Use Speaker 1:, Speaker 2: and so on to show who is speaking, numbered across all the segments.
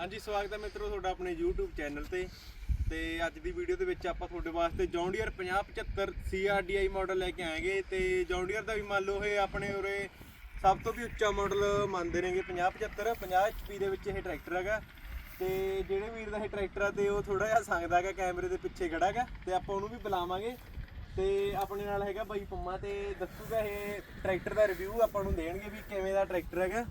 Speaker 1: ਹਾਂਜੀ, ਸਵਾਗਤ ਹੈ ਮਿੱਤਰੋ ਤੁਹਾਡਾ ਆਪਣੇ YouTube ਚੈਨਲ ਤੇ। ਤੇ ਅੱਜ ਦੀ ਵੀਡੀਓ ਦੇ ਵਿੱਚ ਆਪਾਂ ਤੁਹਾਡੇ ਵਾਸਤੇ ਜੌਨ ਡੀਅਰ 5075 CRDI ਮਾਡਲ ਲੈ ਕੇ ਆਏਗੇ। ਤੇ ਜੌਨ ਦਾ ਵੀ ਮੰਨ ਲਓ ਇਹ ਆਪਣੇ ਉਰੇ ਸਭ ਤੋਂ ਵੀ ਉੱਚਾ ਮਾਡਲ ਮੰਨਦੇ ਨੇਗੇ 5075 50 HP ਦੇ ਵਿੱਚ ਇਹ ਟਰੈਕਟਰ ਹੈਗਾ। ਤੇ ਜਿਹੜੇ ਵੀਰ ਦਾ ਇਹ ਟਰੈਕਟਰ ਆ ਤੇ ਉਹ ਥੋੜਾ ਜਿਹਾ ਸੰਗਦਾ ਹੈਗਾ, ਕੈਮਰੇ ਦੇ ਪਿੱਛੇ ਖੜਾ ਹੈਗਾ। ਤੇ ਆਪਾਂ ਉਹਨੂੰ ਵੀ ਬੁਲਾਵਾਂਗੇ। ਤੇ ਆਪਣੇ ਨਾਲ ਹੈਗਾ ਬਾਈ ਪੰਮਾ ਤੇ ਦੱਸੂਗਾ ਇਹ ਟਰੈਕਟਰ ਦਾ ਰਿਵਿਊ ਆਪਾਂ ਨੂੰ ਦੇਣਗੇ ਵੀ ਕਿਵੇਂ ਦਾ ਟਰੈਕਟਰ ਹੈਗਾ।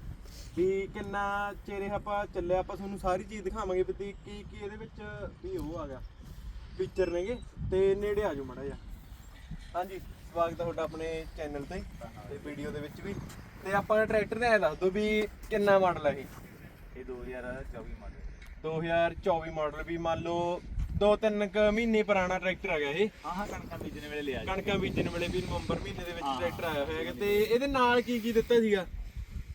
Speaker 1: ਵੀ ਕਿੰਨਾ ਇਹ ਆਪਾਂ ਚੱਲਿਆ ਆਪਾਂ ਤੁਹਾਨੂੰ ਸਾਰੀ ਚੀਜ਼ ਦਿਖਾਵਾਂਗੇ ਵੀ ਤੀ- ਕੀ ਕੀ ਇਹਦੇ ਵਿੱਚ ਵੀ ਉਹ ਆ ਗਿਆ ਫੀਚਰ ਨੇਗੇ ਤੇ ਨੇੜੇ ਆ ਜਾਓ ਮੜਾ ਜਾ ਹਾਂਜੀ ਸਵਾਗਤ ਹੈ ਤੁਹਾਡਾ ਆਪਣੇ ਚੈਨਲ ਤੇ ਤੇ ਵੀਡੀਓ ਦੇ ਵਿੱਚ ਵੀ। ਤੇ ਆਪਾਂ ਟਰੈਕਟਰ ਦਾ ਇਹ ਦੱਸ ਦਿਓ ਵੀ ਕਿੰਨਾ ਮਾਡਲ ਹੈ ਇਹ?
Speaker 2: ਇਹ 2024 ਮਾਡਲ
Speaker 1: 2024 ਮਾਡਲ ਵੀ ਮੰਨ ਲਓ ਦੋ ਤਿੰਨ ਕੁ ਮਹੀਨੇ ਪੁਰਾਣਾ ਟਰੈਕਟਰ ਹੈਗਾ ਇਹ।
Speaker 2: ਹਾਂ ਹਾਂ ਕਣਕਾਂ ਬੀਜਣ ਵੇਲੇ ਲਿਆ
Speaker 1: ਕਣਕਾਂ ਬੀਜਣ ਵੇਲੇ ਵੀ ਨਵੰਬਰ ਮਹੀਨੇ ਦੇ ਵਿੱਚ। ਟਰੈਕਟਰ ਆਇਆ ਹੋਇਆ ਹੈਗਾ ਤੇ ਇਹਦੇ ਨਾਲ ਕੀ ਕੀ ਦਿੱਤਾ ਸੀਗਾ?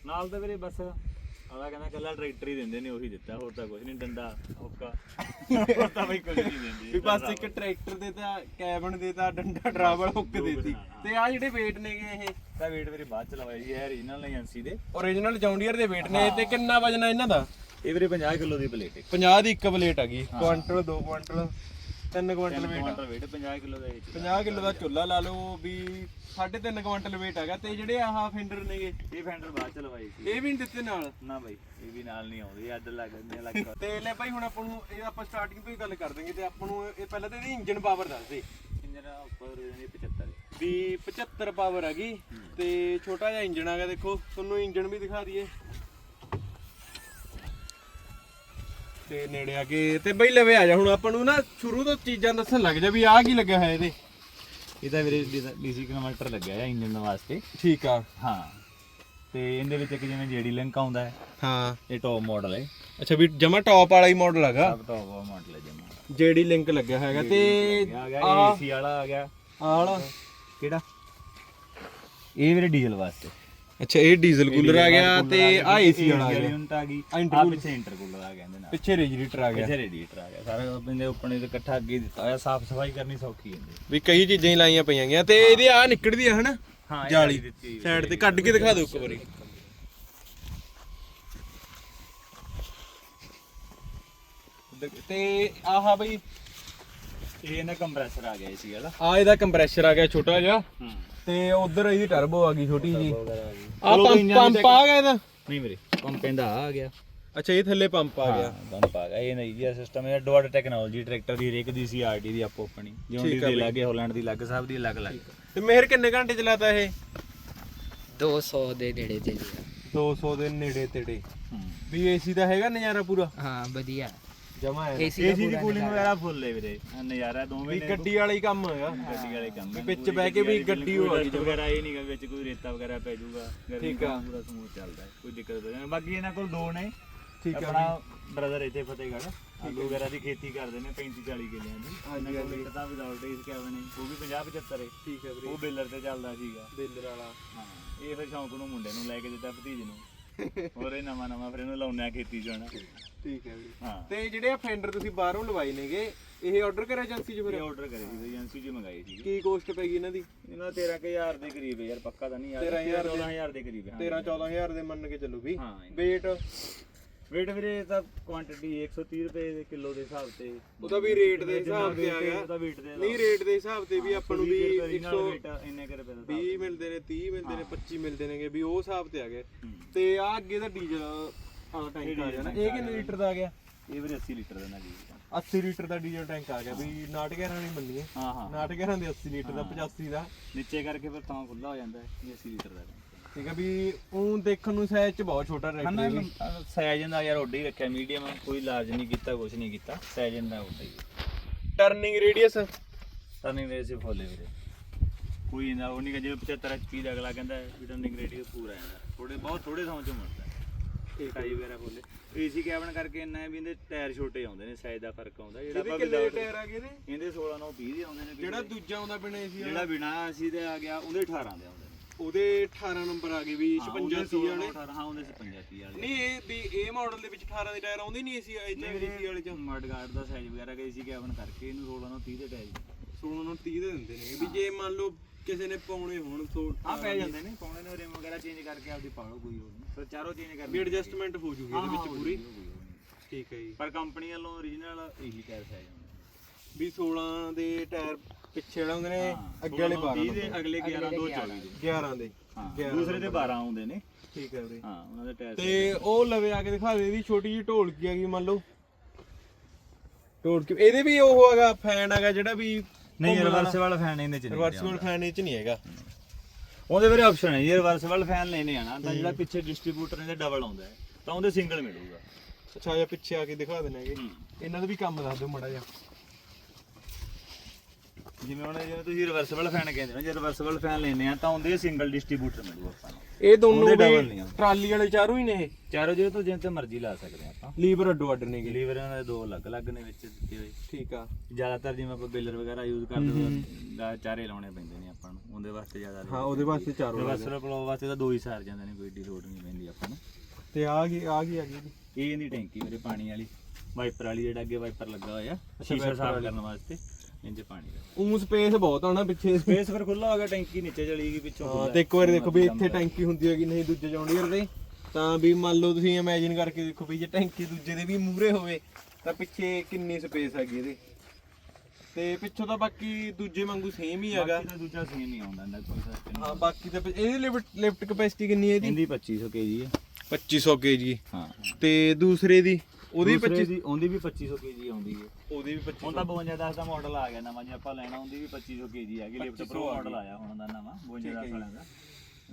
Speaker 2: ਨਾਲ ਤਾਂ ਵੀਰੇ ਬਸ ਆਲਾ ਕਹਿੰਦਾ ਕੱਲਾ ਟਰੈਕਟਰ ਹੀ ਦਿੰਦੇ ਨੇ ਉਹੀ ਦਿੱਤਾ ਹੋਰ ਤਾਂ ਕੁਝ ਨਹੀਂ ਡੰਡਾ ਔਕਾ ਹੋਰ ਤਾਂ ਬਈ ਕੁਝ ਨਹੀਂ ਦਿੰਦੇ।
Speaker 1: ਵੀ ਬਸ ਇੱਕ ਟਰੈਕਟਰ ਦੇ ਤਾਂ ਕੈਬਨ ਦੇ ਤਾਂ ਡੰਡਾ ਡਰਾਵਲ ਹੁੱਕ ਦੇਤੀ।
Speaker 2: ਹਾਂ।
Speaker 1: ਤੇ ਆ ਜਿਹੜੇ weight ਨੇਗੇ ਇਹ?
Speaker 2: ਤਾਂ ਵੇਟ ਵੀਰੇ ਬਾਅਦ ਚ ਲਵਾਇਆ ਜੀ ਇਹ ਰੀਜਨਲ ਏਜੰਸੀ ਦੇ।
Speaker 1: Origignal ਜੌਂਡੀਅਰ ਦੇ weight ਨੇ ਤੇ ਕਿੰਨਾ ਵਜਨ ਹੈ ਇਹਨਾਂ ਦਾ?
Speaker 2: ਇਹ ਵੀਰੇ 50 ਕਿਲੋ ਦੀ ਪਲੇਟ ਹੈ।
Speaker 1: 50 ਦੀ ਇੱਕ ਪਲੇਟ ਹੈਗੀ ਕੁਆਂਟਲ 2 ਕੁਆਂਟਲ। 3 ਕੁਆਂਟਲ weight ਆ।
Speaker 2: ਟਮਾਟਰ ਵੇਟ 50 ਕਿਲੋ ਦਾ ਇਹ 'ਚ।
Speaker 1: 50 ਕਿਲੋ ਦਾ ਚੁੱਲਾ ਲਾ ਲਓ ਵੀ 3.5 ਕੁਆਂਟਲ weight ਹੈਗਾ ਤੇ ਜਿਹੜੇ ਆਹ ਫੈਂਡਰ ਨੇਗੇ।
Speaker 2: ਇਹ ਫੈਂਡਰ ਬਾਅਦ ਚ ਲਵਾਈ ਸੀ।
Speaker 1: ਇਹ ਵੀ ਨਹੀਂ ਦਿੱਤੇ ਨਾਲ?
Speaker 2: ਨਾ ਬਾਈ ਇਹ ਵੀ ਨਾਲ ਨਹੀਂ ਆਉਂਦੀ ਅੱਡ ਲੱਗ ਜਾਂਦੇ ਲੱਗ
Speaker 1: ਤੇ ਲੈ ਭਾਈ ਹੁਣ ਆਪਾਂ ਨੂੰ ਇਹ ਆਪਾਂ ਸਟਾਰਟਿੰਗ ਤੋਂ ਹੀ ਗੱਲ ਕਰ ਦਾਂਗੇ ਤੇ ਆਪਾਂ ਨੂੰ ਇਹ ਪਹਿਲਾਂ ਤਾਂ ਇਹਦੀ ਇੰਜਨ ਪਾਵਰ ਦੱਸ ਦੇ।
Speaker 2: ਇੰਜਨ ਉੱਪਰ ਇਹਦੇ 75 ਹੈ।
Speaker 1: ਵੀ 75 ਪਾਵਰ ਹੈਗੀ ਤੇ ਛੋਟਾ ਜਿਹਾ ਇੰਜਨ ਹੈਗਾ ਦੇਖੋ ਤੁਹਾਨੂੰ ਇੰਜਨ ਵੀ ਦਿਖਾ ਦਈਏ। ਤੇ ਨੇੜੇ ਆ ਕੇ ਤੇ ਬਈ ਲਵੇ ਆ ਜਾ ਹੁਣ ਆਪਾਂ ਨੂੰ ਨਾ ਸ਼ੁਰੂ ਤੋਂ ਚੀਜ਼ਾਂ ਦੱਸਣ ਲੱਗ ਜਾ ਵੀ ਆਹ ਕੀ ਲੱਗਿਆ ਹੋਇਆ ਇਹਦੇ।
Speaker 2: ਇਹ ਤਾਂ ਵੀਰੇ ਡੀਸੀ ਕਨਵਰਟਰ ਲੱਗਿਆ ਹੈ ਇੰਜਨ ਵਾਸਤੇ।
Speaker 1: ਠੀਕ ਆ।
Speaker 2: ਹਾਂ। ਤੇ ਇਹਦੇ ਵਿੱਚ ਇੱਕ ਜਿਵੇਂ ਜੀਡੀ ਲਿੰਕ ਆਉਂਦਾ ਹੈ।
Speaker 1: ਹਾਂ।
Speaker 2: ਇਹ ਟੌਪ ਮਾਡਲ ਹੈ।
Speaker 1: ਅੱਛਾ ਵੀ ਜਮਾ ਟੌਪ ਵਾਲਾ ਹੀ ਮਾਡਲ ਹੈਗਾ।
Speaker 2: ਸਭ ਟੌਪ ਮਾਡਲ ਹੈ ਜਮਾ।
Speaker 1: ਜਿਹੜੀ ਲਿੰਕ ਲੱਗਿਆ ਹੈਗਾ ਤੇ
Speaker 2: ਆ ਗਿਆ ਏਸੀ ਵਾਲਾ ਆ ਗਿਆ।
Speaker 1: ਆਹ ਵਾਲਾ।
Speaker 2: ਕਿਹੜਾ? ਇਹ ਵੀਰੇ ਡੀਜ਼ਲ ਵਾਸਤੇ।
Speaker 1: ਅੱਛਾ ਇਹ ਡੀਜ਼ਲ ਕੂਲਰ ਆ ਗਿਆ ਤੇ ਆ ਏਸੀ ਵਾਲਾ ਆ ਗਿਆ।
Speaker 2: ਯੂਨਿਟ ਆ ਗਈ ਆ ਪਿੱਛੇ ਇੰਟਰਕੂਲਰ ਆ ਗਿਆ ਇਹਦੇ ਨਾਲ।
Speaker 1: ਪਿੱਛੇ ਰੇਜੀਟਰ ਆ ਗਿਆ।
Speaker 2: ਪਿੱਛੇ ਰੇਡੀਏਟਰ ਆ ਗਿਆ ਸਾਰਾ ਬੰਦੇ ਉੱਪਰ ਦੇ ਇਕੱਠਾ ਅੱਗੇ ਦਿੱਤਾ ਹੋਇਆ ਸਾਫ਼ ਸਫ਼ਾਈ ਕਰਨੀ ਸੌਖੀ ਹੁੰਦੀ
Speaker 1: ਵੀ ਕਈ ਚੀਜ਼ਾਂ ਹੀ ਲਾਈਆਂ ਪਈਆਂ ਗਈਆਂ ਤੇ ਇਹਦੇ ਆ ਨਿਕਲਦੀ ਆ ਹਨਾ?
Speaker 2: ਹਾਂ
Speaker 1: ਜਾਲੀ।
Speaker 2: ਹੈ।
Speaker 1: ਸਾਈਡ ਤੇ ਕੱਢ ਕੇ ਦਿਖਾ ਦਿਓ ਇੱਕ ਵਾਰੀ। ਤੇ ਆਹਾ ਬਈ
Speaker 2: ਇਹ ਇਹਨਾਂ ਕੰਪਰੈਸਰ ਆ ਗਿਆ ਏਸੀ ਵਾਲਾ।
Speaker 1: ਆ ਇਹਦਾ ਕੰਪਰੈਸ਼ਰ ਆ ਗਿਆ ਛੋਟਾ ਜਿਹਾ।
Speaker 2: ਹੂੰ।
Speaker 1: ਤੇ ਉਧਰ ਇਹਦੀ ਟਰਬੋ ਆ ਗਈ ਛੋਟੀ ਜੀ
Speaker 2: ਆ
Speaker 1: ਪੰਪ ਪੰਪ ਆ ਗਿਆ ਇਹਦਾ?
Speaker 2: ਨਹੀਂ ਵੀਰੇ ਪੰਪ ਇਹਦਾ ਆ ਗਿਆ।
Speaker 1: ਅੱਛਾ ਇਹ ਥੱਲੇ ਪੰਪ ਆ ਗਿਆ।
Speaker 2: ਪੰਪ ਆ ਗਿਆ। ਇਹ ਨਹੀਂ ਜੀ ਸਿਸਟਮ ਇਹ ਡੋਟ ਟੈਕਨੋਲੋਜੀ ਟਰੈਕਟਰ ਦੀ ਰੇਕ ਦੀ ਸੀ ਆਰਟੀ ਦੀ ਆਪੋ ਆਪਣੀ। ਜਿਉਂ ਦੀ ਦੇ ਲੱਗੇ ਹਾਲੈਂਡ ਦੀ ਲੱਗ ਸਭ ਦੀ ਅਲੱਗ ਅਲੱਗ।
Speaker 1: ਤੇ ਮਿਹਰ ਕਿੰਨੇ ਘੰਟੇ ਚਲਾਤਾ ਇਹ?
Speaker 3: 200 ਦੇ ਨੇੜੇ ਤੇ ਜੀ
Speaker 1: 200 ਦੇ ਨੇੜੇ ਤੇੜੇ। ਵੀ ਏਸੀ ਦਾ ਹੈਗਾ ਨਜ਼ਾਰਾ ਪੂਰਾ?
Speaker 3: ਹਾਂ ਵਧੀਆ।
Speaker 1: ਜਮਾ ਹੈ
Speaker 3: ਏਸੀ ਦਾ
Speaker 2: ਏਸੀ ਦੀ ਕੂਲਿੰਗ ਵਗੈਰਾ ਫੁੱਲ ਹੈ ਵੀਰੇ। ਆਹ ਨਜ਼ਾਰਾ ਦੋਵੇਂ
Speaker 1: ਵੀ ਗੱਡੀ ਵਾਲਾ ਹੀ ਕੰਮ ਹੈਗਾ
Speaker 2: ਗੱਡੀ ਵਾਲੇ ਕੰਮ
Speaker 1: ਵੀ ਵਿੱਚ ਬਹਿ ਕੇ ਵੀ ਗੱਡੀ ਹੋ ਗਈ
Speaker 2: ਵਗੈਰਾ ਇਹ ਨਹੀਂਗਾ ਵਿੱਚ ਕੋਈ ਰੇਤਾ ਵਗੈਰਾ ਪੈ ਜਾਊਗਾ। ਗਰਮੀ
Speaker 1: ਠੀਕ ਆ।
Speaker 2: ਦਾ ਪੂਰਾ ਸਮੂਥ ਚੱਲਦਾ ਹੈ, ਕੋਈ ਦਿੱਕਤ ਨਹੀਂ। ਬਾਕੀ ਇਹਨਾਂ ਕੋਲ ਦੋ ਨੇ।
Speaker 1: ਠੀਕ ਆ
Speaker 2: ਆਪਣਾ ਬ੍ਰਦਰ ਇੱਥੇ ਫਤਿਹਗੜ੍ਹ। ਆਲੂ ਵਗੈਰਾ ਦੀ ਖੇਤੀ ਕਰਦੇ ਨੇ 35 40 ਕਿੱਲਿਆਂ ਦੀ।
Speaker 1: ਹਾਂਜੀ,
Speaker 2: ਇਹਨਾਂ ਕੋਲ ਇੱਕ ਤਾਂ ਵਿਦਆਊਟ ਏਸ ਕੈਬਨ ਹੈ ਉਹ ਵੀ 50 75 ਹੈ
Speaker 1: ਠੀਕ ਹੈ ਵੀਰੇ।
Speaker 2: ਉਹ ਬੇਲਰ ਤੇ ਚੱਲਦਾ ਸੀਗਾ।
Speaker 1: ਬੇਲਰ ਵਾਲਾ।
Speaker 2: ਹਾਂ ਇਹ ਫਿਰ ਸ਼ੌਂਕ ਨੂੰ ਮੁੰਡੇ ਨੂੰ ਲੈ ਕੇ ਦਿੱਤਾ ਭਤੀਜ ਨੂੰ। ਹੋਰ ਇਹ ਨਵਾਂ ਨਵਾਂ ਫਿਰ ਇਹਨੂੰ ਲਾਉਣਾ ਖੇਤੀ ਚ ਹੁਣ
Speaker 1: ਠੀਕ ਹੈ ਵੀਰੇ।
Speaker 2: ਹਾਂ।
Speaker 1: ਤੇ ਜਿਹੜੇ ਆ ਫੈਂਡਰ ਤੁਸੀਂ ਬਾਹਰੋਂ ਲਵਾਏ ਨੇਗੇ ਇਹ ਆਰਡਰ ਕਰਿਆ ਏਜੰਸੀ 'ਚ
Speaker 2: ਇਹ
Speaker 1: ਫਿਰ
Speaker 2: ਆਰਡਰ ਕਰੀ ਸੀ ਏਜੰਸੀ ਚ ਮੰਗਾਈ ਸੀ
Speaker 1: ਕੀ ਕੋਸਟ ਪੈ ਗਈ ਇਹਨਾਂ ਦੀ?
Speaker 2: ਇਹਨਾਂ 13000 ਦੇ ਕਰੀਬ ਹੈ ਯਾਰ ਪੱਕਾ ਤਾਂ ਨਹੀਂ ਯਾਰ
Speaker 1: 13,000 ਦੇ-
Speaker 2: 14000 ਦੇ ਕਰੀਬ ਹੈ
Speaker 1: 13 14000 ਦੇ ਮੰਨ ਕੇ ਚੱਲੋ ਵੀ।
Speaker 2: ਹਾਂ
Speaker 1: weight?
Speaker 2: ਵੇਟ ਵੀਰੇ ਤਾਂ ਕੁਆਂਟੀਟੀ 130 ਰੁਪਏ ਦੇ ਕਿਲੋ ਦੇ ਹਿਸਾਬ ਤੇ।
Speaker 1: ਉਹਦਾ ਵੀ ਰੇਟ ਦੇ ਹਿਸਾਬ ਤੇ ਆ ਗਿਆ।
Speaker 2: ਉਹਦਾ weight ਦੇ
Speaker 1: ਨਹੀਂ ਰੇਟ ਦੇ ਹਿਸਾਬ ਤੇ ਵੀ ਆਪਾਂ ਨੂੰ ਵੀ 100
Speaker 2: 100 ਇੰਨੇ ਕਰ ਰੁਪਏ ਦਾ
Speaker 1: 20 ਮਿਲਦੇ ਨੇ 30 ਮਿਲਦੇ ਨੇ 25 ਮਿਲਦੇ ਨੇਗੇ ਵੀ ਉਹ ਹਿਸਾਬ ਤੇ ਆ ਗਏ। ਤੇ ਆ ਅੱਗੇ ਦਾ ਡੀਜ਼ਲ ਵਾਲਾ ਟੈਂਕ ਆ ਗਿਆ ਨਾ। ਇਹ ਕਿੰਨੇ ਲੀਟਰ ਦਾ ਆ ਗਿਆ?
Speaker 2: ਇਹ ਵੀਰੇ 80 ਲੀਟਰ ਦਾ ਨਾ ਜੀ
Speaker 1: 80 ਲੀਟਰ ਦਾ ਡੀਜ਼ਲ ਟੈਂਕ ਆ ਗਿਆ ਵੀ 911 ਨਹੀਂ ਮੰਨੀਏ।
Speaker 2: ਹਾਂ ਹਾਂ।
Speaker 1: 911 ਦੇ 80 ਲੀਟਰ ਦਾ 85 ਦਾ।
Speaker 2: ਨੀਚੇ ਕਰਕੇ ਫਿਰ ਤਾਂ ਖੁੱਲਾ ਹੋ ਜਾਂਦਾ ਹੈ ਇਹ 80 ਲੀਟਰ ਦਾ
Speaker 1: ਠੀਕ ਹੈ ਵੀ ਉਹ ਦੇਖਣ ਨੂੰ ਸਾਈਜ਼ ਚ ਬਹੁਤ ਛੋਟਾ ਟਰੈਕਟਰ ਹੈ ਵੀ।
Speaker 2: ਸਾਈਜ਼ ਦਾ ਯਾਰ ਓਡੀ ਰੱਖਿਆ ਮੀਡੀਅਮ ਕੋਈ ਲਾਰਜ ਨਹੀਂ ਕੀਤਾ ਕੁਝ ਨਹੀਂ ਕੀਤਾ ਸਾਈਜ਼ ਦਾ ਓਡਾ ਹੀ।
Speaker 1: ਟਰਨਿੰਗ ਰੇਡੀਅਸ
Speaker 2: ਟਰਨਿੰਗ ਰੇਸ ਹੀ ਫੁੱਲ ਹੈ ਵੀਰੇ। ਕੋਈ ਨਾ ਉਹ ਨਹੀਂ ਕਿ ਜਿਵੇਂ 75 ਐਚਪੀ ਦਾ ਅਗਲਾ ਕਹਿੰਦਾ ਹੈ ਵੀ ਟਰਨਿੰਗ ਰੇਡੀਅਸ ਪੂਰਾ ਹੈ ਥੋੜੇ ਬਹੁਤ ਥੋੜੇ ਸਮਾਂ ਚ ਮਿਲਦਾ ਹੈ। ਟਾਈ ਵਗੈਰਾ ਫੁੱਲ ਏਸੀ ਕੈਬਨ ਕਰਕੇ ਇੰਨਾ ਹੈ ਵੀ ਇਹਦੇ ਟਾਇਰ ਛੋਟੇ ਆਉਂਦੇ ਨੇ ਸਾਈਜ਼ ਦਾ ਫ਼ਰਕ ਆਉਂਦਾ ਜਿਹੜਾ
Speaker 1: ਇਹਦੇ
Speaker 2: ਆਪਾਂ
Speaker 1: ਕਿੰਨੇ
Speaker 2: without-
Speaker 1: ਟਾਇਰ ਆ ਗਏ ਨੇ
Speaker 2: ਇਹਦੇ 16 ਨਾਲ 20 ਦੇ ਆਉਂਦੇ ਨੇ
Speaker 1: ਜਿਹੜਾ ਦੂਜਾ ਆਉਂਦਾ ਬਿਨਾ ਏਸੀ ਵਾਲਾ।
Speaker 2: ਜਿਹੜਾ ਬਿਨਾ ਏਸੀ ਦੇ ਆ ਗਿਆ ਉਹਦੇ 18 ਦੇ ਆਉਂਦੇ
Speaker 1: ਉਹਦੇ 18 ਨੰਬਰ ਆ ਗਏ ਵੀ 56 ਸੀ ਵਾਲੇ।
Speaker 2: 18 ਹਾਂ ਉਹਦੇ 56 30 ਵਾਲੇ।
Speaker 1: ਨਹੀਂ ਇਹ ਵੀ ਇਹ ਮਾਡਲ ਦੇ ਵਿੱਚ 18 ਦੇ ਟਾਇਰ ਆਉਂਦੇ ਨਹੀਂ ਏਸੀ ਏਸੀ ਵਾਲੇ ਚ।
Speaker 2: ਮਡ ਗਾਰਡ ਦਾ ਸਾਈਜ਼ ਵਗੈਰਾ ਕਿ ਏਸੀ ਕੈਬਨ ਕਰਕੇ ਇਹਨੂੰ 16 ਨਾਲ 30 ਦੇ ਟਾਇਰ
Speaker 1: 16 ਨੂੰ 30 ਦੇ ਦਿੰਦੇ ਨੇ। ਵੀ ਜੇ ਮੰਨ ਲਓ ਕਿਸੇ ਨੇ ਪਾਉਣੇ ਹੋਣ ਤੋਂ
Speaker 2: ਆ ਪੈ ਜਾਂਦੇ ਨੇ ਪਾਉਣੇ ਨੇ ਰਿਮ ਵਗੈਰਾ ਚੇਂਜ ਕਰਕੇ ਆਪਦੀ ਪਾ ਲਓ ਕੋਈ ਹੋਰ ਨਹੀਂ। ਫਿਰ ਚਾਰੋਂ ਚੇਂਜ
Speaker 1: ਵੀ
Speaker 2: ਕਰਨੇ
Speaker 1: ਐਡਜਸਟਮੈਂਟ ਹੋ ਜੂਗੀ ਇਹਦੇ ਵਿੱਚ ਪੂਰੀ। ਠੀਕ ਹੈ ਜੀ।
Speaker 2: ਪਰ ਕੰਪਨੀ ਵੱਲੋਂ ਓਰੀਜਨਲ ਇਹੀ ਟਾਇਰ ਸਾਈਜ਼
Speaker 1: ਵੀ 16 ਦੇ ਟਾਇਰ ਪਿੱਛੇ ਜਿਹੜੇ ਹੁੰਦੇ ਨੇ ਅੱਗੇ ਵਾਲੇ 12
Speaker 2: 30 ਦੇ ਅਗਲੇ 11 ਦੋ 24 ਦੇ।
Speaker 1: 11 ਦੇ
Speaker 2: ਹਾਂ
Speaker 1: 11
Speaker 2: ਦੂਸਰੇ ਦੇ 12 ਆਉਂਦੇ ਨੇ।
Speaker 1: ਠੀਕ ਹੈ ਵੀਰੇ।
Speaker 2: ਹਾਂ ਉਹਨਾਂ ਦੇ ਟਾਇਰ
Speaker 1: ਤੇ ਉਹ ਲਵੇ ਆ ਕੇ ਦਿਖਾ ਦੇ ਇਹਦੀ ਛੋਟੀ ਜਿਹੀ ਢੋਲਕੀ ਹੈਗੀ ਮੰਨ ਲਓ। ਢੋਲਕੀ ਇਹਦੇ ਵੀ ਉਹ ਹੈਗਾ ਫੈਨ ਹੈਗਾ ਜਿਹੜਾ ਵੀ
Speaker 2: ਨਹੀਂ ਰਿਵਰਸੇਬਲ ਫੈਨ ਇਹਦੇ ਚ ਨਹੀਂ
Speaker 1: ਰਿਵਰਸੀਬਲ ਫੈਨ ਇਹ ਚ ਨਹੀਂ ਹੈਗਾ।
Speaker 2: ਉਹਦੇ ਵੀਰੇ ਆਪਸ਼ਨ ਹੈ ਜੀ ਰਿਵਰਸੇਬਲ ਫੈਨ ਲੈਣੇ ਆਣਾ ਤਾਂ ਜਿਹੜਾ ਪਿੱਛੇ ਡਿਸਟ੍ਰੀਬਿਊਟਰ ਨੇ ਡਬਲ ਆਉਂਦਾ ਹੈ ਤਾਂ ਉਹਦੇ ਸਿੰਗਲ ਮਿਲੂਗਾ।
Speaker 1: ਅੱਛਾ ਜਾਂ ਪਿੱਛੇ ਆ ਕੇ ਦਿਖਾ ਦੇਣਾ ਹੈਗੇ। ਇਹਨਾਂ ਦਾ ਵੀ ਕੰਮ ਦੱਸ ਦਿਓ ਮੜਾ ਜਿਹਾ।
Speaker 2: ਜਿਵੇਂ ਹੁਣ ਜਿਵੇਂ ਤੁਸੀਂ ਰਿਵਰਸੇਬਲ ਫੈਨ ਕਹਿੰਦੇ ਹੋ ਜੇ ਰਿਵਰਸੇਬਲ ਫੈਨ ਲੈਣੇ ਆ ਤਾਂ ਉਹਦੇ ਸਿੰਗਲ ਡਿਸਟ੍ਰੀਬਿਊਟਰ ਮਿਲੂਗਾ ਆਪਾਂ ਨੂੰ।
Speaker 1: ਇਹ ਦੋਨੋਂ
Speaker 2: ਉਹਦੇ double
Speaker 1: ਵੀ
Speaker 2: ਨਹੀਂ ਆ।
Speaker 1: ਟਰਾਲੀ ਵਾਲੇ ਚਾਰੋਂ ਹੀ ਨੇ ਇਹ?
Speaker 2: ਚਾਰੋ ਜਿਹੜੇ ਤੋਂ ਜਿੰਨ ਤੇ ਮਰਜ਼ੀ ਲਾ ਸਕਦੇ ਆ ਆਪਾਂ।
Speaker 1: ਲੀਵਰ ਅੱਡੋ ਅੱਡ ਨੇਗੇ।
Speaker 2: ਲੀਵਰ ਇਹਨਾਂ ਦੇ ਦੋ ਅਲੱਗ-ਅਲੱਗ ਨੇ ਵਿੱਚ ਦਿੱਤੇ ਹੋਏ।
Speaker 1: ਠੀਕ ਆ।
Speaker 2: ਜ਼ਿਆਦਾਤਰ ਜਿਵੇਂ ਆਪਾਂ ਬੇਲਰ ਵਗੈਰਾ ਯੂਜ਼ ਕਰਦੇ ਹਾਂ ਦਾ ਚਾਰੇ ਲਾਉਣੇ ਪੈਂਦੇ ਨੇ ਆਪਾਂ ਨੂੰ ਉਹਦੇ ਵਾਸਤੇ ਜ਼ਿਆਦਾ
Speaker 1: ਹਾਂ ਉਹਦੇ ਵਾਸਤੇ ਚਾਰੋਂ ਲੱਗਦੇ।
Speaker 2: ਰਿਵਰਸੇਬਲ ਪਲੋ ਵਾਸਤੇ ਤਾਂ ਦੋ ਹੀ ਸਾਰ ਜਾਂਦੇ ਨੇ ਕੋਈ ਏਡੀ ਲੋਡ ਨਹੀਂ ਪੈਂਦੀ ਆਪਾਂ ਨੂੰ।
Speaker 1: ਤੇ ਆ ਗਈ ਆ ਗਈ ਆ ਗਈ
Speaker 2: ਇਹ ਇਹਦੀ ਟੈਂਕੀ ਮੇਰੇ ਪਾਣੀ ਵਾਲੀ ਵਾਈਪਰ ਵਾਲੀ ਜਿਹੜਾ ਅੱਗੇ ਵਾਈਪਰ ਲੱਗਾ ਹੋਇਆ ਸ਼ੀਸ਼ਾ ਸਾਫ਼। ਕਰਨ ਵਾਸਤੇ। ਇੰਜ ਪਾਣੀ ਦਾ।
Speaker 1: ਉਂ ਸਪੇਸ ਬਹੁਤ ਆ ਨਾ ਪਿੱਛੇ।
Speaker 2: ਸਪੇਸ ਫਿਰ ਖੁੱਲਾ ਹੋ ਗਿਆ ਟੈਂਕੀ ਨੀਚੇ ਚਲੀ ਗਈ ਪਿੱਛੋਂ
Speaker 1: ਹਾਂ
Speaker 2: ਖੁੱਲ੍ਹਾ।
Speaker 1: ਤੇ ਇੱਕ ਵਾਰੀ ਦੇਖੋ ਵੀ ਇੱਥੇ ਟੈਂਕੀ ਹੁੰਦੀ ਹੈਗੀ ਨਹੀਂ ਦੂਜੇ ਜੌਂਡੀਅਰ ਦੇ ਤਾਂ ਵੀ ਮੰਨ ਲਓ ਤੁਸੀਂ ਇਮੇਜਿਨ ਕਰਕੇ ਦੇਖੋ ਵੀ ਜੇ ਟੈਂਕੀ ਦੂਜੇ ਦੇ ਵੀ ਮੂਹਰੇ ਹੋਵੇ ਤਾਂ ਪਿੱਛੇ ਕਿੰਨੀ ਸਪੇਸ ਹੈਗੀ ਇਹਦੇ। ਤੇ ਪਿੱਛੋਂ ਤਾਂ ਬਾਕੀ ਦੂਜੇ ਵਾਂਗੂ ਸੇਮ ਹੀ ਹੈਗਾ।
Speaker 2: ਬਾਕੀ ਤਾਂ ਦੂਜਾ ਸੀਨ ਨਹੀਂ ਆਉਂਦਾ ਇਹਦਾ ਕੋਈ ਸਿਸਟਮ
Speaker 1: ਹਾਂ ਬਾਕੀ ਤਾਂ ਪਿ- ਇਹਦੀ ਲਿਫਟ ਲਿਫਟ ਕਪੈਸਿਟੀ ਕਿੰਨੀ ਹੈ ਇਹਦੀ?
Speaker 2: ਇਹਦੀ 2500 ਕੇਜੀ ਹੈ।
Speaker 1: 2500 ਕੇਜੀ
Speaker 2: ਹਾਂ।
Speaker 1: ਤੇ ਦੂਸਰੇ ਦੀ ਉਹਦੀ
Speaker 2: ਦੂਸਰੇ
Speaker 1: 25
Speaker 2: ਦੀ ਉਹਦੀ ਵੀ 2500 ਕੇਜੀ ਆਉਂਦੀ ਹੈ।
Speaker 1: ਉਹਦੀ ਵੀ 25
Speaker 2: ਹੁਣ ਤਾਂ 52 10 ਦਾ ਮਾਡਲ ਆ ਗਿਆ ਨਵਾਂ ਜੇ ਆਪਾਂ ਲੈਣਾ ਉਹਦੀ ਵੀ 2500 ਕੇਜੀ ਆ ਗਈ ਲਿਫਟ
Speaker 1: 2500
Speaker 2: ਪ੍ਰੋ
Speaker 1: ਆ
Speaker 2: ਮਾਡਲ। ਆਇਆ ਹੁਣ ਦਾ ਨਵਾਂ 52 10 ਵਾਲਿਆਂ ਦਾ।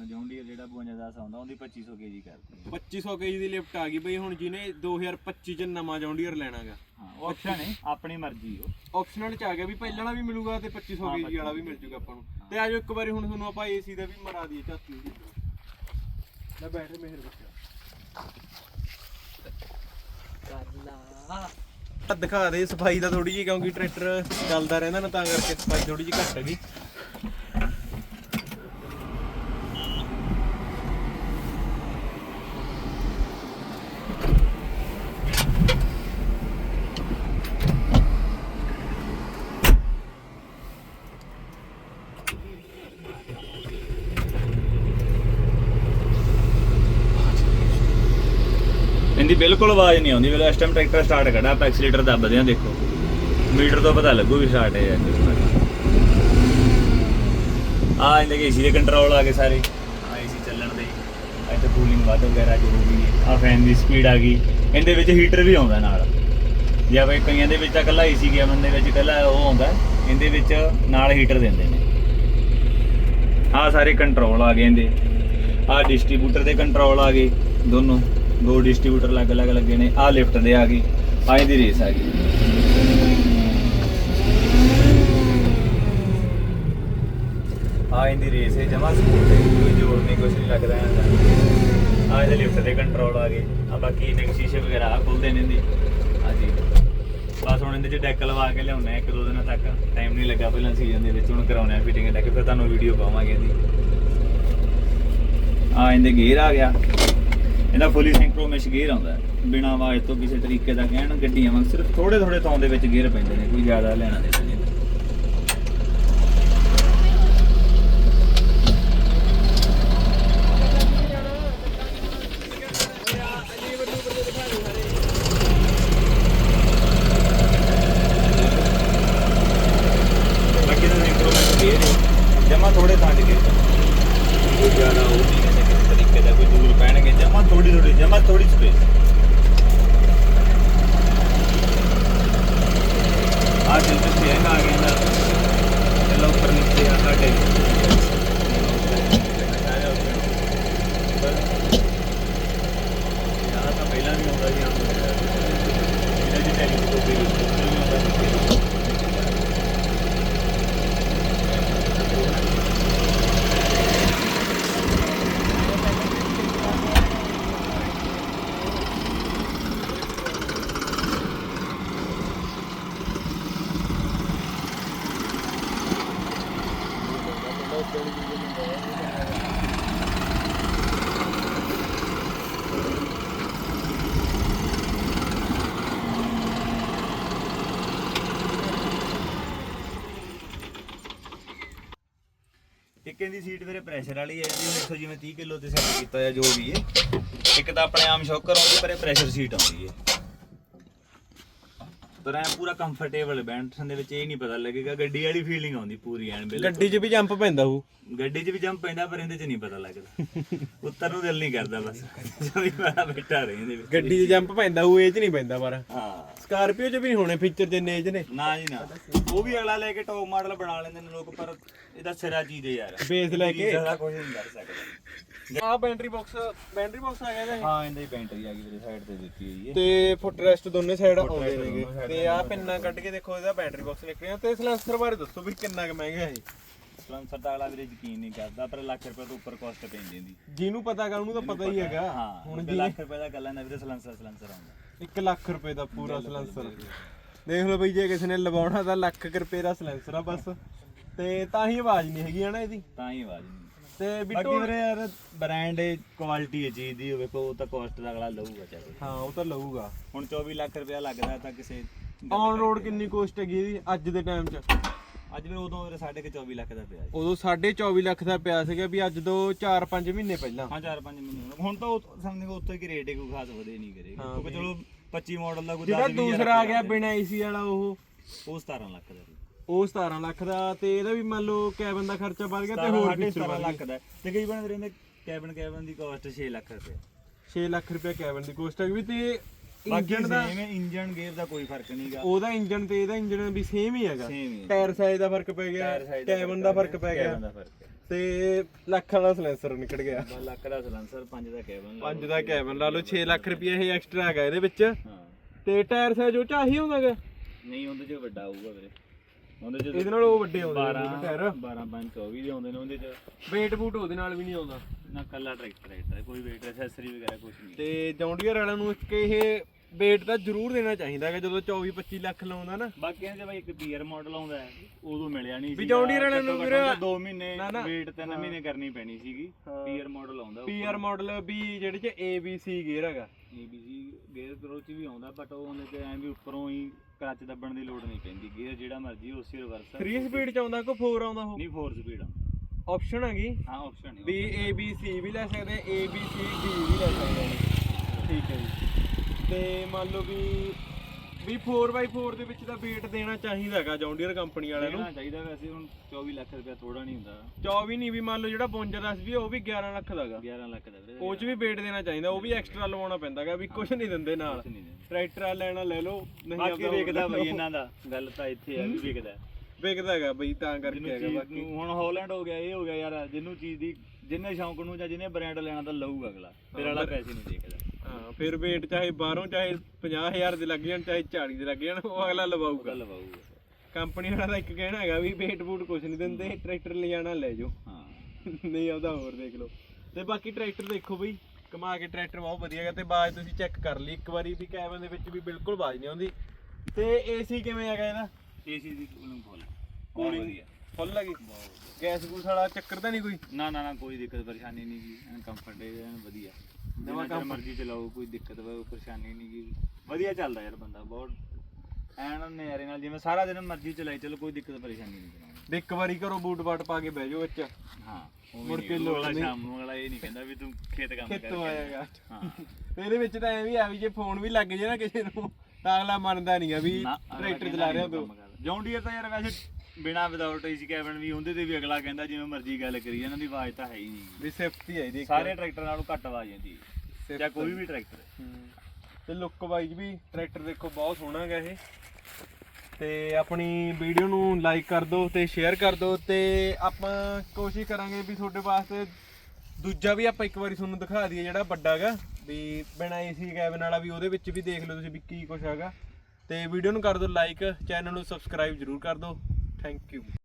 Speaker 2: ਜੌਂਡੀਅਰ ਜਿਹੜਾ 52 10 ਆਉਂਦਾ ਉਹਦੀ 2500 ਕੇਜੀ ਕਰਦੀ ਹੈ।
Speaker 1: 2500 ਕੇਜੀ ਦੀ ਲਿਫਟ ਆ ਗਈ ਬਈ ਹੁਣ ਜਿਹਨੇ 2025 ਚ ਨਵਾਂ ਜੌਂਡੀਅਰ ਲੈਣਾਗਾ।
Speaker 2: ਹਾਂ ਆਪਸ਼ਨ ਹੈ ਆਪਣੀ ਮਰਜ਼ੀ ਉਹ।
Speaker 1: ਆਪਸ਼ਨਲ ਚ ਆ ਗਿਆ ਵੀ ਪਹਿਲਾਂ ਵਾਲਾ ਵੀ ਮਿਲੂਗਾ ਤੇ 2500
Speaker 2: ਹਾਂ,
Speaker 1: ਕੇਜੀ ਵਾਲਾ ਵੀ ਮਿਲ ਜੂਗਾ ਆਪਾਂ ਨੂੰ। ਤੇ ਆਜੋ ਇੱਕ ਵਾਰੀ ਹੁਣ ਤੁਹਾਨੂੰ ਆਪਾਂ ਏਸੀ ਦਾ ਵੀ ਮਰਾ ਦਈਏ ਝਾਤੀ ਉਹਦੀ ਲੈ ਬੈਠ ਮੇਹਰ ਬੱਚਾ। ਆ ਦਿਖਾ ਦੇ ਸਫ਼ਾਈ ਦਾ ਥੋੜੀ ਜਿਹੀ, ਕਿਉਂਕਿ ਟਰੈਕਟਰ ਚੱਲਦਾ ਰਹਿੰਦਾ ਨਾ, ਤਾਂ ਕਰਕੇ ਸਫ਼ਾਈ ਥੋੜੀ ਜਿਹੀ ਘੱਟ ਹੈਗੀ।
Speaker 2: ਬਿਲਕੁਲ ਆਵਾਜ਼ ਨਹੀਂ ਆਉਂਦੀ ਵੇਲੇ ਇਸ ਟਾਈਮ ਟਰੈਕਟਰ ਸਟਾਰਟ ਕਰਦਾ ਆਪਾਂ ਐਕਸੀਲੇਟਰ ਦੱਬਦੇ ਆ ਦੇਖੋ। ਮੀਟਰ ਤੋਂ ਪਤਾ ਲੱਗੂ ਵੀ ਸਟਾਰਟ ਹੈ। ਆ ਇਹਦੇ ਕੇ ਏਸੀ ਦੇ ਕੰਟਰੋਲ ਆ ਗਏ ਸਾਰੇ। ਆ ਏਸੀ ਚੱਲਣ ਦੇ। ਇੱਥੇ ਕੂਲਿੰਗ ਵਾਧ ਵਗੈਰਾ ਜੋ ਵੀ ਆ ਫੈਨ ਦੀ ਸਪੀਡ ਆ ਗਈ। ਇਹਦੇ ਵਿੱਚ ਹੀਟਰ ਵੀ ਆਉਂਦਾ ਨਾਲ। ਜਾਂ ਆਪਾਂ ਕਈਆਂ ਦੇ ਵਿੱਚ ਤਾਂ ਕੱਲਾ ਏਸੀ ਗਿਆ ਬੰਦੇ ਵਿੱਚ ਕੱਲਾ ਉਹ ਆਉਂਦਾ, ਇਹਦੇ ਵਿੱਚ ਨਾਲ ਹੀਟਰ ਦਿੰਦੇ ਨੇ। ਆ ਸਾਰੇ ਕੰਟਰੋਲ ਆ ਗਏ ਇਹਦੇ। ਆ ਡਿਸਟ੍ਰੀਬਿਊਟਰ ਦੇ ਕੰਟਰੋਲ ਆ ਗਏ ਦੋਨੋਂ। ਦੋ ਡਿਸਟ੍ਰੀਬਿਊਟਰ ਅਲੱਗ-ਅਲੱਗ ਲੱਗੇ ਨੇ ਆ ਲਿਫਟ ਦੇ ਆ ਗਈ ਆ ਇਹਦੀ ਰੇਸ ਆ ਗਈ। ਆ ਇਹਦੀ ਰੇਸ ਹੈ ਜਮਾ ਸਮੂਥ ਹੈ ਕੋਈ ਜ਼ੋਰ ਨਹੀਂ ਕੁਝ ਨਹੀਂ ਲੱਗਦਾ ਹੈ ਆ ਇਹਦੇ ਲਿਫਟ ਦੇ ਕੰਟਰੋਲ ਆ ਗਏ ਆ ਬਾਕੀ ਇਹਦੇ ਸ਼ੀਸ਼ੇ ਵਗੈਰਾ ਆ ਖੁੱਲਦੇ ਨੇ ਇਹਦੇ। ਆ ਜੀ ਬਸ ਹੁਣ ਇਹਦੇ ਚ ਡੈਕ ਲਵਾ ਕੇ ਲਿਆਉਣਾ ਇੱਕ ਦੋ ਦਿਨਾਂ ਤੱਕ ਟਾਈਮ ਨਹੀਂ ਲੱਗਾ ਪਹਿਲਾਂ ਸੀਜ਼ਨ ਦੇ ਵਿੱਚ, ਹੁਣ ਕਰਾਉਣਾ ਫਿਟਿੰਗ ਡੈਕ ਫਿਰ ਤੁਹਾਨੂੰ ਵੀਡੀਓ ਪਾਵਾਂਗੇ ਇਹਦੀ। ਆ ਇਹਦੇ ਗੇਅਰ ਆ ਗਿਆ। ਇਹਦਾ ਫੁੱਲੀ ਸਿੰਕਰੋਮੈਸ਼ ਗੇਅਰ ਆਉਂਦਾ ਬਿਨਾ ਆਵਾਜ਼ ਤੋਂ ਕਿਸੇ ਤਰੀਕੇ ਦਾ ਕਹਿਣ, ਗੱਡੀਆਂ ਵਾਂਗ ਸਿਰਫ ਥੋੜੇ ਥੋੜੇ ਥਾਂ ਦੇ ਵਿੱਚ ਗੇਅਰ ਪੈਂਦੇ ਨੇ, ਕੋਈ ਜ਼ਿਆਦਾ ਲੈਣਾ ਦੇਣਾ ਨਹੀਂ। ਜਮਾ ਥੋੜੇ ਥਾਂ 'ਚ ਗੇਅਰ ਕੋਈ ਜ਼ਿਆਦਾ ਉਹ ਨਹੀਂ ਕੋਈ ਦੂਰ ਪੈਣਗੇ, ਜਮਾ ਥੋੜੀ ਥੋੜੀ ਜਮਾ ਥੋੜੀ ਸਪੇਸ ਆ ਜਿਲ ਤੇ ਚੇਨ ਆ ਗਿਆ ਨਾ ਚਲੋ ਉੱਪਰ ਨੀਚੇ ਆ ਸਾਡੇ। ਯਾਰ ਤਾਂ ਪਹਿਲਾਂ ਵੀ ਆਉਂਦਾ ਸੀ ਆਉਂਦਾ ਇਹਦਾ ਜੀ ਟੈਲੀਸਕੋਪ ਵੀ ਇਹਦੀ ਸੀਟ ਵੀਰੇ ਪ੍ਰੈਸ਼ਰ ਵਾਲੀ ਹੈ ਇਹਦੀ ਦੇਖੋ ਜਿਵੇਂ 30 ਕਿਲੋ ਤੇ ਸੈੱਟ ਕੀਤਾ ਹੈ ਜੋ ਵੀ ਹੈ। ਇੱਕ ਤਾਂ ਆਪਣੇ ਆਮ ਸ਼ੌਕਰ ਆਉਂਦੀ ਪਰ ਇਹ ਪ੍ਰੈਸ਼ਰ ਸੀਟ ਆਉਂਦੀ ਹੈ। ਪਰ ਐ ਪੂਰਾ ਕੰਫਰਟੇਬਲ ਬੈਠਣ ਦੇ ਵਿੱਚ ਇਹ ਨਹੀਂ ਪਤਾ ਲੱਗੇਗਾ। ਗੱਡੀ ਵਾਲੀ ਫੀਲਿੰਗ ਆਉਂਦੀ ਪੂਰੀ ਐਨ ਬਿਲਕੁਲ।
Speaker 1: ਗੱਡੀ 'ਚ ਵੀ ਜੰਪ ਪੈਂਦਾ ਉਹ
Speaker 2: ਗੱਡੀ 'ਚ ਵੀ ਜੰਪ ਪੈਂਦਾ ਪਰ ਇਹਦੇ 'ਚ ਨਹੀਂ ਪਤਾ ਲੱਗਦਾ। ਉੱਤਰ ਨੂੰ ਦਿਲ ਨਹੀਂ ਕਰਦਾ ਬਸ। ਬੜਾ ਬੈਠਾ ਰਹੇ ਇਹਦੇ ਵਿੱਚ
Speaker 1: ਗੱਡੀ 'ਚ ਜੰਪ ਪੈਂਦਾ ਉਹ ਇਹ 'ਚ ਨਹੀਂ ਪੈਂਦਾ ਪਰ।
Speaker 2: ਹਾਂ।
Speaker 1: ਸਕਾਰਪੀਓ 'ਚ ਵੀ ਹੋਣੇ ਫੀਚਰ ਜਿੰਨੇ ਇਹ 'ਚ ਨੇ।
Speaker 2: ਨਾ ਜੀ ਨਾ। ਉਹ ਵੀ ਅਗਲਾ ਲੈ ਕੇ ਟੌਪ ਮਾਡਲ ਬਣਾ ਲੈਂਦੇ ਨੇ ਲੋਕ ਪਰ ਇਹਦਾ ਸਿਰਾ ਚੀਜ਼ ਹੈ ਯਾਰ।
Speaker 1: ਬੇਸ ਲੈ ਕੇ।
Speaker 2: ਜ਼ਿਆਦਾ ਕੁਝ ਨਹੀਂ ਕਰ ਸਕਦਾ।
Speaker 1: ਆ ਬੈਟਰੀ ਬਾਕਸ ਬੈਟਰੀ ਬਾਕਸ ਆ ਗਿਆ ਇਹਦਾ ਇਹ।
Speaker 2: ਹਾਂ ਇਹਦੀ ਬੈਟਰੀ ਆ ਗਈ ਵੀਰੇ ਸਾਈਡ ਤੇ ਦਿੱਤੀ ਹੋਈ ਹੈ।
Speaker 1: ਤੇ ਫੁੱਟ ਰੈਸਟ ਦੋਨੇ ਸਾਈਡ ਆਉਂਦੇ ਨੇਗੇ। ਤੇ ਆ ਪਿੰਨਾ ਕੱਢ ਕੇ ਦੇਖੋ ਇਹਦਾ ਬੈਟਰੀ ਬਾਕਸ ਨਿਕਲਿਆ ਤੇ ਸਲੈਂਸਰ ਬਾਰੇ ਦੱਸੋ ਵੀ ਕਿੰਨਾ ਕੁ ਮਹਿੰਗਾ ਹੈ।
Speaker 2: ਸਲੰਸਰ ਦਾ ਅਗਲਾ ਵੀਰੇ ਯਕੀਨ ਨਹੀਂ ਕਰਦਾ ਪਰ ਲੱਖ ਰੁਪਏ ਤੋਂ ਉੱਪਰ ਕਾਸਟ ਪੈਂਦੀ ਇਹਦੀ
Speaker 1: ਜਿਹਨੂੰ ਪਤਾ ਗਾ ਉਹਨੂੰ ਤਾਂ ਪਤਾ ਹੀ ਹੈਗਾ।
Speaker 2: ਹਾਂ
Speaker 1: ਹੁਣ
Speaker 2: ਲੱਖ ਰੁਪਏ ਦਾ ਗੱਲਾਂ ਨਾ ਵੀਰੇ ਸਲੰਸਰ ਸਲੰਸਰ ਆਉਂਦਾ।
Speaker 1: 1 ਲੱਖ ਰੁਪਏ ਦਾ ਪੂਰਾ ਸਲੈਂਸਰ। ਦੇਖ ਲਓ ਬਈ ਜੇ ਕਿਸੇ ਨੇ ਲਵਾਉਣਾ ਤਾਂ ਲੱਖ ਕੁ ਰੁਪਏ ਦਾ ਸਲੈਂਸਰ ਆ ਬਸ। ਤੇ ਤਾਂ ਹੀ ਆਵਾਜ਼ ਨਹੀਂ ਹੈਗੀ ਹਨਾ ਇਹਦੀ।
Speaker 2: ਤਾਂ ਹੀ ਆਵਾਜ਼ ਨਹੀਂ।
Speaker 1: ਤੇ
Speaker 2: ਬਾਕੀ
Speaker 1: ਬਿੱਟੂ
Speaker 2: ਵੀਰੇ ਯਾਰ ਬ੍ਰਾਂਡ ਕੁਆਲਿਟੀ ਹੈ ਚੀਜ਼ ਦੀ ਹੋਵੇ ਕੋ ਤਾਂ ਕਾਸਟ ਦਾ ਅਗਲਾ ਲਊਗਾ ਚਾਹੇ
Speaker 1: ਹਾਂ ਉਹ ਤਾਂ ਲਊਗਾ।
Speaker 2: ਹੁਣ 24 ਲੱਖ ਰੁਪਇਆ ਲੱਗਦਾ ਤਾਂ ਕਿਸੇ
Speaker 1: ਔਨ ਰੋਡ ਕਿੰਨੀ ਕੋਸਟ ਹੈਗੀ ਇਹਦੀ ਅੱਜ ਦੇ ਟਾਈਮ 'ਚ?
Speaker 2: ਅੱਜ ਵੀ ਉਦੋਂ ਕੁ 24 ਲੱਖ ਦਾ ਪਿਆ
Speaker 1: ਉਦੋਂ 24.5 ਲੱਖ ਦਾ ਪਿਆ ਸੀਗਾ ਵੀ ਅੱਜ ਤੋਂ 4-5 ਮਹੀਨੇ ਪਹਿਲਾਂ
Speaker 2: ਹਾਂ 4-5 ਮਹੀਨੇ ਹੋ। ਹੁਣ ਤਾਂ ਸਮਝ ਲਓ ਉੱਥੇ ਕੀ ਰੇਟ ਹੈ ਕੋਈ ਖਾਸ ਵਧੇ ਨਹੀਂ ਕਰੇ
Speaker 1: ਹਾਂ
Speaker 2: ਕਿਉਂਕਿ ਚਲੋ 25 ਮਾਡਲ ਦਾ ਕੋਈ
Speaker 1: ਜਿਹੜਾ
Speaker 2: 10
Speaker 1: ਦੂਸਰਾ ਆ ਗਿਆ ਬਿਨਾ ਏਸੀ ਵਾਲਾ ਉਹ
Speaker 2: ਉਹ 17 ਲੱਖ ਦਾ।
Speaker 1: ਉਹ 17 ਲੱਖ ਦਾ ਤੇ ਇਹਦਾ ਵੀ ਮੰਨ ਲਓ ਕੈਬਨ ਦਾ ਖਰਚਾ ਵੱਧ ਗਿਆ ਤੇ
Speaker 2: 17
Speaker 1: ਹੋਰ ਫੀਚਰ
Speaker 2: 17
Speaker 1: ਵੱਧ
Speaker 2: ਲੱਖ ਦਾ ਹੈ। ਤੇ ਕਈ ਬਣ ਵੀਰੇ ਇਹਦੇ ਕੈਬਨ ਕੈਬਨ ਦੀ ਕਾਸਟ 6 ਲੱਖ ਰੁਪਏ
Speaker 1: 6 ਲੱਖ ਰੁਪਏ ਕੈਬਨ ਦੀ ਕੋਸਟ ਹੈਗੀ ਵੀ ਤੇ
Speaker 2: ਬਾਕੀ
Speaker 1: ਇੰਜਨ ਦਾ
Speaker 2: ਇੰਜਨ ਗੇਅਰ ਦਾ ਕੋਈ ਫ਼ਰਕ ਨਹੀਂਗਾ
Speaker 1: ਉਹਦਾ ਇੰਜਨ ਤੇ ਇਹਦਾ ਇੰਜਨ ਵੀ ਸੇਮ ਹੀ ਹੈਗਾ।
Speaker 2: ਸੇਮ ਹੀ
Speaker 1: ਟਾਇਰ ਸਾਈਜ਼ ਦਾ ਫ਼ਰਕ ਪੈ ਗਿਆ
Speaker 2: ਸਾਈਜ਼ ਦਾ
Speaker 1: ਕੈਬਨ ਦਾ ਫ਼ਰਕ ਪੈ ਗਿਆ।
Speaker 2: ਕੈਬਨ ਦਾ ਫ਼ਰਕ ਹੈ।
Speaker 1: ਤੇ ਲੱਖਾਂ ਦਾ ਸਲੈਂਸਰ ਨਿਕਲ ਗਿਆ।
Speaker 2: 10 ਲੱਖ ਦਾ ਸਲੈਂਸਰ 5 ਦਾ ਕੈਬਨ ਲਾ
Speaker 1: ਪੰਜ ਦਾ ਕੈਬਨ ਲਾ ਲਓ 6 ਲੱਖ ਰੁਪਏ ਇਹ ਐਕਸਟਰਾ ਹੈਗਾ ਇਹਦੇ ਵਿੱਚ।
Speaker 2: ਹਾਂ।
Speaker 1: ਤੇ ਟਾਇਰ ਸਾਈਜ਼ ਉਹ ਚ ਆਹੀ ਹੁੰਦਾਗਾ
Speaker 2: ਨਹੀਂ ਉਹਦੇ ਚ ਵੱਡਾ ਆਊਗਾ ਵੀਰੇ। ਉਹਦੇ ਚ
Speaker 1: ਇਹਦੇ ਨਾਲ ਉਹ ਵੱਡੇ ਆਉਂਦੇ
Speaker 2: 12
Speaker 1: ਨੇ ਟਾਇਰ
Speaker 2: 12 5 24 ਦੇ ਆਉਂਦੇ ਨੇ ਉਹਦੇ ਚ।
Speaker 1: ਵੇਟ ਬੂਟ ਉਹਦੇ ਨਾਲ ਵੀ ਨਹੀਂ ਆਉਂਦਾ।
Speaker 2: ਨਾ ਕੱਲਾ ਟਰੈਕਟਰ ਹੈ ਕੋਈ ਵੇਟ ਐਕਸੈਸਰੀ ਵਗੈਰਾ ਕੁਝ ਨਹੀਂ।
Speaker 1: ਤੇ ਜੌਂਡੀਅਰ ਵਾਲਿਆਂ ਨੂੰ ਇੱਕ ਇਹ ਵੇਟ ਤਾਂ ਜ਼ਰੂਰ ਦੇਣਾ ਚਾਹੀਦਾ ਹੈ ਜਦੋਂ 24 25 ਲੱਖ ਲਾਉਂਦਾ ਨਾ।
Speaker 2: ਬਾਕੀ ਇਹਦੇ ਬਾਈ ਇੱਕ ਪੀਅਰ ਮਾਡਲ ਆਉਂਦਾ ਹੈ ਉਦੋਂ ਮਿਲਿਆ ਨਹੀਂ
Speaker 1: ਵੀ John Deere ਵਾਲਿਆਂ ਨੂੰ ਵੀਰੇ
Speaker 2: 2 ਮਹੀਨੇ
Speaker 1: ਨਾ, ਨਾ।
Speaker 2: ਵੇਟ 3 ਮਹੀਨੇ ਕਰਨੀ ਪੈਣੀ ਸੀਗੀ।
Speaker 1: ਹਾਂ।
Speaker 2: ਪੀਅਰ ਮਾਡਲ ਆਉਂਦਾ
Speaker 1: ਪੀਆਰ ਮਾਡਲ ਵੀ ਜਿਹੜੇ ਚ ABC ਗੇਅਰ ਹੈਗਾ।
Speaker 2: ABC ਗੇਅਰ ਚ ਵੀ ਆਉਂਦਾ ਬਟ ਉਹ ਉਹਦੇ ਚ ਐਂ ਵੀ ਉੱਪਰੋਂ ਹੀ ਕਲੱਚ ਦੱਬਣ ਦੀ ਲੋੜ ਨਹੀਂ ਪੈਂਦੀ। ਗੇਅਰ ਜਿਹੜਾ ਮਰਜ਼ੀ ਉਸੇ ਰਿਵਰਸ
Speaker 1: 3 ਸਪੀਡ ਚ ਆਉਂਦਾ ਕੋ 4 ਆਉਂਦਾ ਉਹ?
Speaker 2: ਨਹੀਂ 4 ਸਪੀਡ
Speaker 1: ਆਪਸ਼ਨ ਹੈਗੀ।
Speaker 2: ਹਾਂ ਆਪਸ਼ਨ ਹੈ
Speaker 1: ਵੀ ABC ਵੀ ਲੈ ਸਕਦੇ ABC D ਵੀ ਲੈ ਸਕਦੇ ਹਾਂ ਠੀਕ ਹੈ ਜੀ। ਤੇ ਮੰਨ ਲਓ ਵੀ ਵੀ 4x4 ਦੇ ਵਿੱਚ ਤਾਂ weight ਦੇਣਾ ਚਾਹੀਦਾ ਹੈਗਾ ਜੌਂਡੀਅਰ ਕੰਪਨੀ ਵਾਲਿਆਂ ਨੂੰ।
Speaker 2: ਚਾਹੀਦਾ ਵੈਸੇ ਹੁਣ 24 ਲੱਖ ਰੁਪਇਆ ਥੋੜਾ ਨਹੀਂ ਹੁੰਦਾ।
Speaker 1: 24 ਨਹੀਂ ਵੀ ਮੰਨ ਲਓ ਜਿਹੜਾ 52 ਦਾ ਸੀ ਉਹ ਵੀ 11 ਲੱਖ ਦਾ ਹੈਗਾ।
Speaker 2: 11 ਲੱਖ ਦਾ ਵੀਰੇ।
Speaker 1: ਉਹ ਚ ਵੀ weight ਦੇਣਾ ਚਾਹੀਦਾ ਉਹ ਵੀ ਐਕਸਟਰਾ ਲਵਾਉਣਾ ਪੈਂਦਾਗਾ ਵੀ ਕੁਝ ਨਹੀਂ ਦਿੰਦੇ ਨਾਲ। ਟਰੈਕਟਰ ਆ ਲੈਣਾ ਲੈ ਲਓ ਨਹੀਂ
Speaker 2: ਬਾਕੀ
Speaker 1: ਆਪਦਾ
Speaker 2: ਵੇਖਦਾ
Speaker 1: ਲੈ
Speaker 2: ਬਈ। ਇਹਨਾਂ ਦਾ ਗੱਲ ਤਾਂ ਇੱਥੇ ਆ ਵੀ ਵੇਖਦਾ।
Speaker 1: ਵਿਕਦਾ ਹੈਗਾ ਬਈ ਤਾਂ ਕਰਕੇ
Speaker 2: ਜਿਹਨੂੰ
Speaker 1: ਹੈਗਾ
Speaker 2: ਚੀਜ਼
Speaker 1: ਬਾਕੀ।
Speaker 2: ਨੂੰ ਹੁਣ ਹਾਲੈਂਡ ਹੋ ਗਿਆ ਇਹ ਹੋ ਗਿਆ ਯਾਰ ਜਿਹਨੂੰ ਚੀਜ਼ ਦੀ ਜਿੰਨੇ ਸ਼ੌਂਕ ਨੂੰ ਜਾਂ ਜਿਹਨੇ ਬ੍ਰਾਂਡ ਲੈਣਾ ਤਾਂ ਲਊਗਾ ਅਗਲਾ ਫਿਰ ਵਾਲਾ ਪੈਸੇ ਨਹੀਂ ਦੇਖਦਾ
Speaker 1: ਹਾਂ ਫਿਰ weight ਚਾਹੇ ਬਾਹਰੋਂ ਚਾਹੇ 50000 ਦੇ ਲੱਗ ਜਾਣ ਚਾਹੇ 40 ਦੇ ਲੱਗ ਜਾਣ ਉਹ ਅਗਲਾ ਲਵਾਊਗਾ।
Speaker 2: ਲਵਾਊਗਾ।
Speaker 1: ਕੰਪਨੀ ਵਾਲਾ ਦਾ ਇੱਕ ਕਹਿਣਾ ਹੈਗਾ ਵੀ weight ਬੂਟ ਕੁਝ ਨਹੀਂ ਦਿੰਦੇ ਟਰੈਕਟਰ ਲੈ ਜਾਣਾ ਲੈ ਜਾਓ।
Speaker 2: ਹਾਂ।
Speaker 1: ਨਹੀਂ ਆਉਂਦਾ ਹੋਰ ਦੇਖ ਲਓ। ਤੇ ਬਾਕੀ ਟਰੈਕਟਰ ਦੇਖੋ ਬਈ ਕਮਾ ਕੇ ਟਰੈਕਟਰ ਬਹੁਤ ਵਧੀਆ ਹੈਗਾ ਤੇ ਬਾਜ ਤੁਸੀਂ ਚੈੱਕ ਕਰ ਲਈ। ਇੱਕ ਵਾਰੀ ਵੀ ਕੈਬਨ ਦੇ ਵਿੱਚ ਵੀ ਬਿਲਕੁਲ ਬਾਜ ਨਹੀਂ ਆਉਂਦੀ। ਤੇ ਏਸੀ ਕਿਵੇਂ ਹੈਗਾ ਇਹਦਾ?
Speaker 2: ਏਸੀ ਦੀ ਕੂਲਿੰਗ ਫੁੱਲ
Speaker 1: ਕੂਲਿੰਗ
Speaker 2: ਵਧੀਆ।
Speaker 1: ਫੁੱਲ ਹੈਗੀ ਗੈਸ ਗੂਸ ਵਾਲਾ ਚੱਕਰ ਤਾਂ ਨਹੀਂ ਕੋਈ?
Speaker 2: ਨਾ ਨਾ ਨਾ ਕੋਈ ਦਿੱਕਤ ਪਰੇਸ਼ਾਨੀ ਨਹੀਂ ਜੀ ਐਨ ਕੰਫਰਟੇਬਲ ਐਨ ਵਧੀਆ। ਜਿੰਨਾ ਚਿਰ ਮਰਜ਼ੀ ਚਲਾਓ ਕੋਈ ਦਿੱਕਤ ਵਾ- ਪਰੇਸ਼ਾਨੀ ਨਹੀਂ ਗੀ। ਵਧੀਆ ਚੱਲਦਾ ਯਾਰ ਬੰਦਾ ਬਹੁਤ ਐਨ ਨਜ਼ਾਰੇ ਨਾਲ ਜਿਵੇਂ ਸਾਰਾ ਦਿਨ ਮਰਜ਼ੀ ਚਲਾਈ ਚਲੋ ਕੋਈ ਦਿੱਕਤ ਪਰੇਸ਼ਾਨੀ ਨਹੀਂ ਚਲਾਉਣੀ
Speaker 1: ਤੇ ਇੱਕ ਵਾਰੀ ਘਰੋਂ ਬੂਟ ਬਾਟ ਪਾ ਕੇ ਬਹਿ ਜਾਓ ਵਿੱਚ।
Speaker 2: ਹਾਂ
Speaker 1: ਮੁੜ
Speaker 2: ਮੁੜ
Speaker 1: ਕੇ
Speaker 2: ਕੇ
Speaker 1: ਲੋੜ
Speaker 2: ਲੋਲਾ
Speaker 1: ਨਹੀਂ।
Speaker 2: ਸ਼ਾਮ ਨੂੰ ਅਗਲਾ ਇਹ ਨਹੀਂ ਕਹਿੰਦਾ ਵੀ ਤੂੰ ਖੇਤ ਕੰਮ
Speaker 1: ਖੇਤੋਂ
Speaker 2: ਕਰਕੇ
Speaker 1: ਆਏਗਾ
Speaker 2: ਹਾਂ।
Speaker 1: ਤੇ ਇਹਦੇ ਵਿੱਚ ਤਾਂ ਐ ਵੀ ਆ ਵੀ ਜੇ ਫੋਨ ਵੀ ਲੱਗ ਜੇ ਨਾ ਕਿਸੇ ਨੂੰ ਤਾਂ ਅਗਲਾ ਮੰਨਦਾ ਨਹੀਂ ਆ ਵੀ
Speaker 2: ਨਾ,
Speaker 1: ਟਰੈਕਟਰ ਚਲਾ ਰਿਹਾ ਤੂੰ।
Speaker 2: ਜੌਨ ਡੀਅਰ ਤਾਂ ਯਾਰ ਵੈਸੇ ਬਿਨਾ ਵਿਦਆਊਟ ਏਸੀ ਕੈਬਨ ਵੀ ਉਹਦੇ ਤੇ ਵੀ ਅਗਲਾ ਕਹਿੰਦਾ ਜਿਵੇਂ ਮਰਜ਼ੀ ਗੱਲ ਕਰੀ ਇਹਨਾਂ ਦੀ ਆਵਾਜ਼ ਤਾਂ ਹੈ ਹੀ ਨਹੀਂ।
Speaker 1: ਵੀ ਸੇਫਟੀ ਹੈ ਇਹਦੀ
Speaker 2: ਸਾਰੇ ਟਰੈਕਟਰ ਨਾਲੋਂ ਘੱਟ ਆਵਾਜ਼ ਆਉਂਦੀ ਹੈ ਜਾਂ ਕੋਈ ਵੀ ਟਰੈਕਟਰ।
Speaker 1: ਤੇ ਲੁੱਕ ਵਾਈਜ਼ ਵੀ ਟਰੈਕਟਰ ਦੇਖੋ ਬਹੁਤ ਸੋਹਣਾ ਹੈਗਾ ਇਹ। ਤੇ ਆਪਣੀ ਵੀਡੀਓ ਨੂੰ ਲਾਈਕ ਕਰ ਦਿਓ ਤੇ ਸ਼ੇਅਰ ਕਰ ਦਿਓ ਤੇ ਆਪਾਂ ਕੋਸ਼ਿਸ਼ ਕਰਾਂਗੇ ਵੀ ਤੁਹਾਡੇ ਵਾਸਤੇ ਦੂਜਾ ਵੀ ਆਪਾਂ ਇੱਕ ਵਾਰੀ ਤੁਹਾਨੂੰ ਦਿਖਾ ਦਈਏ ਜਿਹੜਾ ਵੱਡਾ ਹੈਗਾ। ਵੀ ਬਿਨਾ ਏਸੀ ਕੈਬਨ ਵਾਲਾ ਵੀ ਉਹਦੇ ਵਿੱਚ ਵੀ ਦੇਖ ਲਓ ਤੁਸੀਂ ਵੀ ਕੀ ਕੁਛ ਹੈਗਾ। ਤੇ ਵੀਡੀਓ ਨੂੰ ਕਰ ਦਿਓ ਲਾਈਕ ਚੈਨਲ ਨੂੰ ਸਬਸਕ੍ਰਾਈਬ ਜਰੂਰ ਕਰ ਦਿਓ। Thank you